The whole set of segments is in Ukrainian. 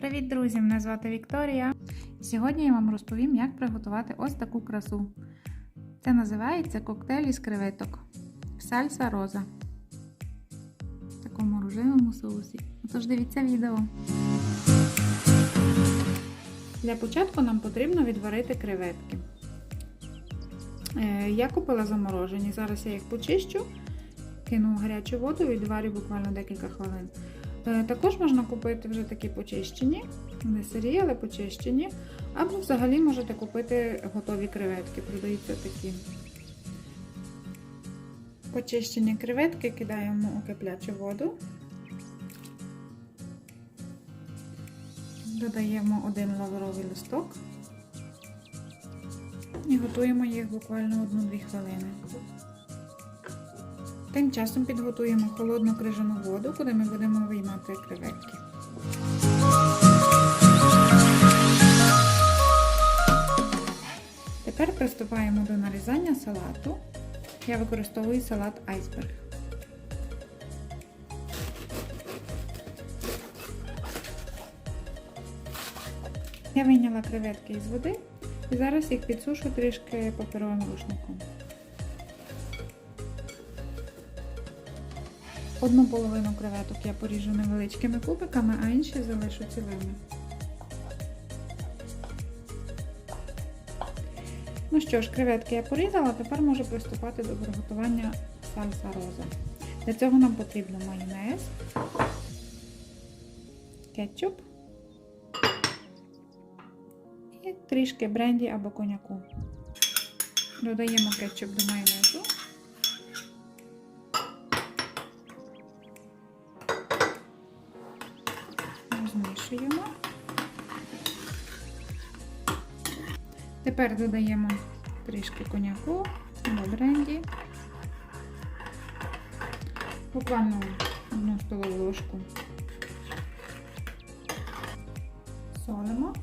Привіт, друзі! Мене звати Вікторія. Сьогодні я вам розповім, як приготувати ось таку красу. Це називається коктейль із креветок. Сальса роза. В такому рожевому соусі. Отож дивіться відео. Для початку нам потрібно відварити креветки. Е, Я купила заморожені. Зараз я їх почищу, кину в гарячу воду і відварю буквально декілька хвилин. Е, Також можна купити вже такі почищені, не сирі, але почищені. Або взагалі можете купити готові креветки, продаються такі. Почищені креветки кидаємо у киплячу воду. Додаємо один лавровий листок і готуємо їх буквально 1-2 хвилини. Тим часом підготуємо холодну крижану воду, куди ми будемо виймати креветки. Тепер приступаємо до нарізання салату. Я використовую салат айсберг. Я вийняла креветки із води і зараз їх підсушу трішки паперовим рушником. Одну половину креветок я поріжу невеличкими кубиками, а інші залишу цілими. Ну що ж, креветки я порізала, тепер можу приступати до приготування сальса роза. Для цього нам потрібно майонез, кетчуп і трішки бренді або коньяку. Додаємо кетчуп до майонезу. Розмішуємо. Тепер додаємо трішки коньяку або бренді. Буквально одну столову ложку. Солимо.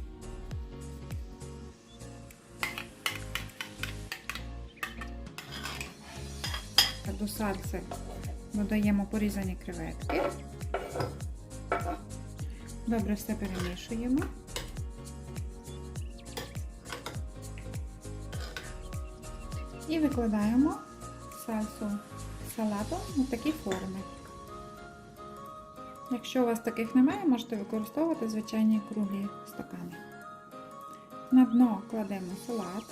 До сальси додаємо порізані креветки. Добре все перемішуємо. І викладаємо сальсу салату на такі форми. Якщо у вас таких немає, можете використовувати звичайні круглі стакани. На дно кладемо салат.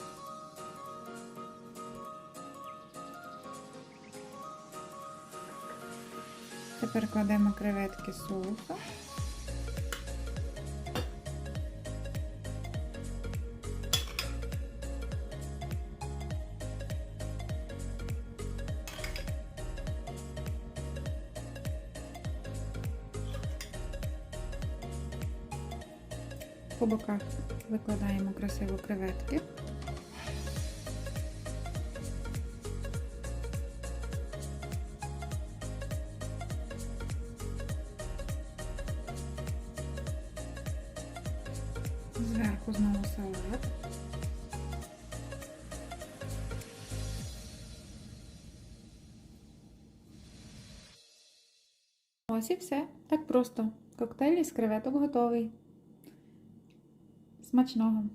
Тепер кладемо креветки з По боках викладаємо красиво креветки. Зверху знову салат. Ось і все. Так просто. Коктейль із креветок готовий. matinal.